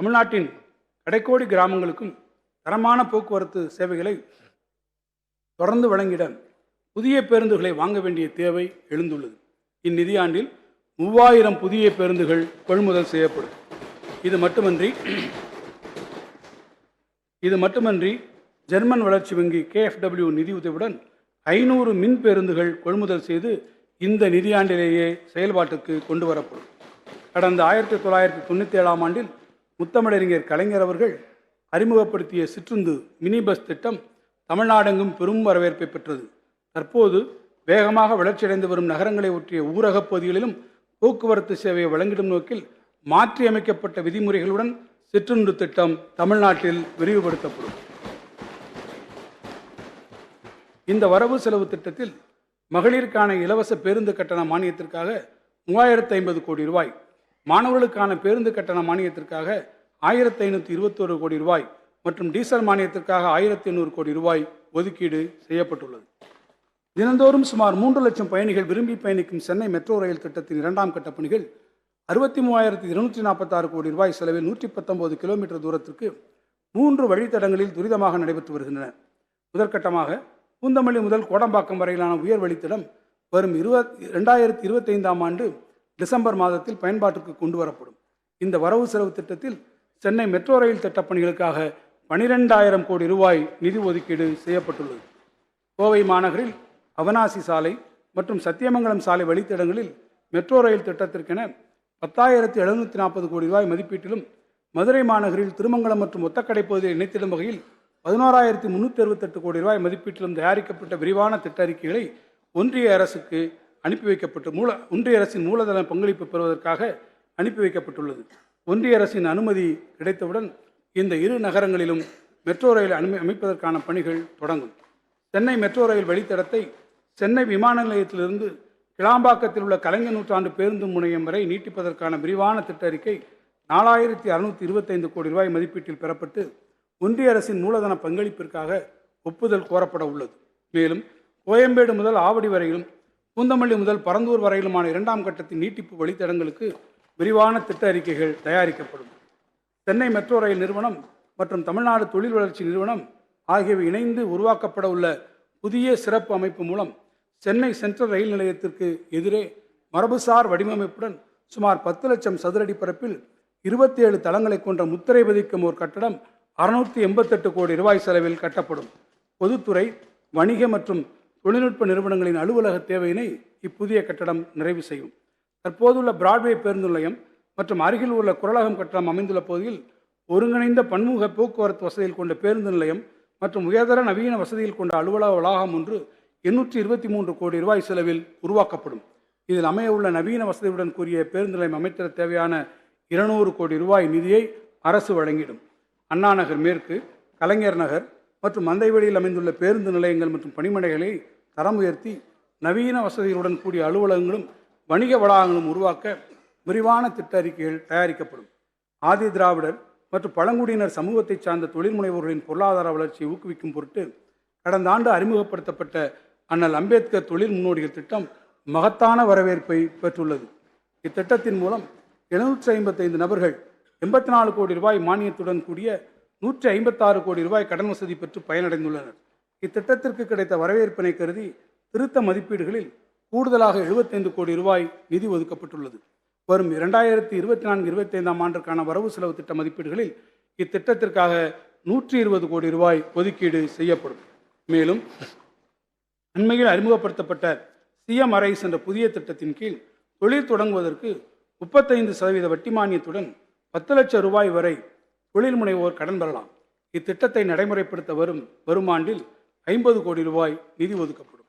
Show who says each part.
Speaker 1: தமிழ்நாட்டின் கடைக்கோடி கிராமங்களுக்கும் தரமான போக்குவரத்து சேவைகளை தொடர்ந்து வழங்கிட புதிய பேருந்துகளை வாங்க வேண்டிய தேவை எழுந்துள்ளது இந்நிதியாண்டில் மூவாயிரம் புதிய பேருந்துகள் கொள்முதல் செய்யப்படும் இது மட்டுமன்றி இது மட்டுமன்றி ஜெர்மன் வளர்ச்சி வங்கி கேஎஃப்டபிள்யூ நிதியுதவியுடன் ஐநூறு மின் பேருந்துகள் கொள்முதல் செய்து இந்த நிதியாண்டிலேயே செயல்பாட்டுக்கு கொண்டு வரப்படும் கடந்த ஆயிரத்தி தொள்ளாயிரத்தி தொண்ணூற்றி ஏழாம் ஆண்டில் முத்தமிழறிஞர் கலைஞர் அவர்கள் அறிமுகப்படுத்திய சிற்றுந்து மினி பஸ் திட்டம் தமிழ்நாடெங்கும் பெரும் வரவேற்பை பெற்றது தற்போது வேகமாக வளர்ச்சியடைந்து வரும் நகரங்களை ஒற்றிய ஊரகப் பகுதிகளிலும் போக்குவரத்து சேவையை வழங்கிடும் நோக்கில் மாற்றியமைக்கப்பட்ட விதிமுறைகளுடன் சிற்றுந்து திட்டம் தமிழ்நாட்டில் விரிவுபடுத்தப்படும் இந்த வரவு செலவு திட்டத்தில் மகளிருக்கான இலவச பேருந்து கட்டண மானியத்திற்காக மூவாயிரத்து ஐம்பது கோடி ரூபாய் மாணவர்களுக்கான பேருந்து கட்டண மானியத்திற்காக ஆயிரத்தி ஐநூற்றி இருபத்தோரு கோடி ரூபாய் மற்றும் டீசல் மானியத்திற்காக ஆயிரத்தி எண்ணூறு கோடி ரூபாய் ஒதுக்கீடு செய்யப்பட்டுள்ளது தினந்தோறும் சுமார் மூன்று லட்சம் பயணிகள் விரும்பி பயணிக்கும் சென்னை மெட்ரோ ரயில் திட்டத்தின் இரண்டாம் கட்ட பணிகள் அறுபத்தி மூவாயிரத்தி இருநூற்றி நாற்பத்தாறு கோடி ரூபாய் செலவில் நூற்றி பத்தொன்பது கிலோமீட்டர் தூரத்திற்கு மூன்று வழித்தடங்களில் துரிதமாக நடைபெற்று வருகின்றன முதற்கட்டமாக பூந்தமல்லி முதல் கோடம்பாக்கம் வரையிலான உயர் வழித்தடம் வரும் இருபத் ரெண்டாயிரத்தி இருபத்தைந்தாம் ஆண்டு டிசம்பர் மாதத்தில் பயன்பாட்டிற்கு கொண்டு வரப்படும் இந்த வரவு செலவு திட்டத்தில் சென்னை மெட்ரோ ரயில் திட்டப் பணிகளுக்காக பனிரெண்டாயிரம் கோடி ரூபாய் நிதி ஒதுக்கீடு செய்யப்பட்டுள்ளது கோவை மாநகரில் அவனாசி சாலை மற்றும் சத்தியமங்கலம் சாலை வழித்தடங்களில் மெட்ரோ ரயில் திட்டத்திற்கென பத்தாயிரத்து எழுநூற்றி நாற்பது கோடி ரூபாய் மதிப்பீட்டிலும் மதுரை மாநகரில் திருமங்கலம் மற்றும் ஒத்தக்கடை பகுதியை இணைத்திடும் வகையில் பதினோறாயிரத்தி முந்நூற்றி அறுபத்தெட்டு கோடி ரூபாய் மதிப்பீட்டிலும் தயாரிக்கப்பட்ட விரிவான திட்ட அறிக்கைகளை ஒன்றிய அரசுக்கு அனுப்பி வைக்கப்பட்டு மூல ஒன்றிய அரசின் மூலதன பங்களிப்பு பெறுவதற்காக அனுப்பி வைக்கப்பட்டுள்ளது ஒன்றிய அரசின் அனுமதி கிடைத்தவுடன் இந்த இரு நகரங்களிலும் மெட்ரோ ரயில் அனுமி அமைப்பதற்கான பணிகள் தொடங்கும் சென்னை மெட்ரோ ரயில் வழித்தடத்தை சென்னை விமான நிலையத்திலிருந்து கிளாம்பாக்கத்தில் உள்ள கலைஞர் நூற்றாண்டு பேருந்து முனையம் வரை நீட்டிப்பதற்கான விரிவான திட்ட அறிக்கை நாலாயிரத்தி அறுநூற்றி இருபத்தைந்து கோடி ரூபாய் மதிப்பீட்டில் பெறப்பட்டு ஒன்றிய அரசின் மூலதன பங்களிப்பிற்காக ஒப்புதல் கோரப்பட உள்ளது மேலும் கோயம்பேடு முதல் ஆவடி வரையிலும் பூந்தமல்லி முதல் பரந்தூர் வரையிலுமான இரண்டாம் கட்டத்தின் நீட்டிப்பு வழித்தடங்களுக்கு விரிவான திட்ட அறிக்கைகள் தயாரிக்கப்படும் சென்னை மெட்ரோ ரயில் நிறுவனம் மற்றும் தமிழ்நாடு தொழில் வளர்ச்சி நிறுவனம் ஆகியவை இணைந்து உருவாக்கப்பட உள்ள புதிய சிறப்பு அமைப்பு மூலம் சென்னை சென்ட்ரல் ரயில் நிலையத்திற்கு எதிரே மரபுசார் வடிவமைப்புடன் சுமார் பத்து லட்சம் சதுரடி பரப்பில் இருபத்தி ஏழு தளங்களை கொண்ட முத்திரை பதிக்கும் ஒரு கட்டடம் அறுநூற்றி எண்பத்தெட்டு கோடி ரூபாய் செலவில் கட்டப்படும் பொதுத்துறை வணிக மற்றும் தொழில்நுட்ப நிறுவனங்களின் அலுவலக தேவையினை இப்புதிய கட்டடம் நிறைவு செய்யும் தற்போதுள்ள பிராட்வே பேருந்து நிலையம் மற்றும் அருகில் உள்ள குரலகம் கட்டடம் அமைந்துள்ள பகுதியில் ஒருங்கிணைந்த பன்முக போக்குவரத்து வசதியில் கொண்ட பேருந்து நிலையம் மற்றும் உயர்தர நவீன வசதியில் கொண்ட அலுவலக வளாகம் ஒன்று எண்ணூற்றி இருபத்தி மூன்று கோடி ரூபாய் செலவில் உருவாக்கப்படும் இதில் அமையவுள்ள நவீன வசதியுடன் கூறிய பேருந்து நிலையம் அமைத்திட தேவையான இருநூறு கோடி ரூபாய் நிதியை அரசு வழங்கிடும் அண்ணா நகர் மேற்கு கலைஞர் நகர் மற்றும் மந்தைவெளியில் அமைந்துள்ள பேருந்து நிலையங்கள் மற்றும் பணிமனைகளை தரம் உயர்த்தி நவீன வசதிகளுடன் கூடிய அலுவலகங்களும் வணிக வளாகங்களும் உருவாக்க விரிவான திட்ட அறிக்கைகள் தயாரிக்கப்படும் ஆதி திராவிடர் மற்றும் பழங்குடியினர் சமூகத்தை சார்ந்த தொழில் முனைவோர்களின் பொருளாதார வளர்ச்சியை ஊக்குவிக்கும் பொருட்டு கடந்த ஆண்டு அறிமுகப்படுத்தப்பட்ட அண்ணல் அம்பேத்கர் தொழில் முன்னோடிகள் திட்டம் மகத்தான வரவேற்பை பெற்றுள்ளது இத்திட்டத்தின் மூலம் எழுநூற்றி ஐம்பத்தைந்து நபர்கள் எண்பத்தி நாலு கோடி ரூபாய் மானியத்துடன் கூடிய நூற்றி ஐம்பத்தாறு கோடி ரூபாய் கடன் வசதி பெற்று பயனடைந்துள்ளனர் இத்திட்டத்திற்கு கிடைத்த வரவேற்பினை கருதி திருத்த மதிப்பீடுகளில் கூடுதலாக எழுபத்தைந்து கோடி ரூபாய் நிதி ஒதுக்கப்பட்டுள்ளது வரும் இரண்டாயிரத்தி இருபத்தி நான்கு இருபத்தி ஐந்தாம் ஆண்டிற்கான வரவு செலவு திட்ட மதிப்பீடுகளில் இத்திட்டத்திற்காக நூற்றி இருபது கோடி ரூபாய் ஒதுக்கீடு செய்யப்படும் மேலும் அண்மையில் அறிமுகப்படுத்தப்பட்ட சிஎம்ஆர்ஐஸ் என்ற புதிய திட்டத்தின் கீழ் தொழில் தொடங்குவதற்கு முப்பத்தைந்து சதவீத வட்டி மானியத்துடன் பத்து லட்சம் ரூபாய் வரை தொழில் முனைவோர் கடன் பெறலாம் இத்திட்டத்தை நடைமுறைப்படுத்த வரும் வரும் ஆண்டில் ஐம்பது கோடி ரூபாய் நிதி ஒதுக்கப்படும்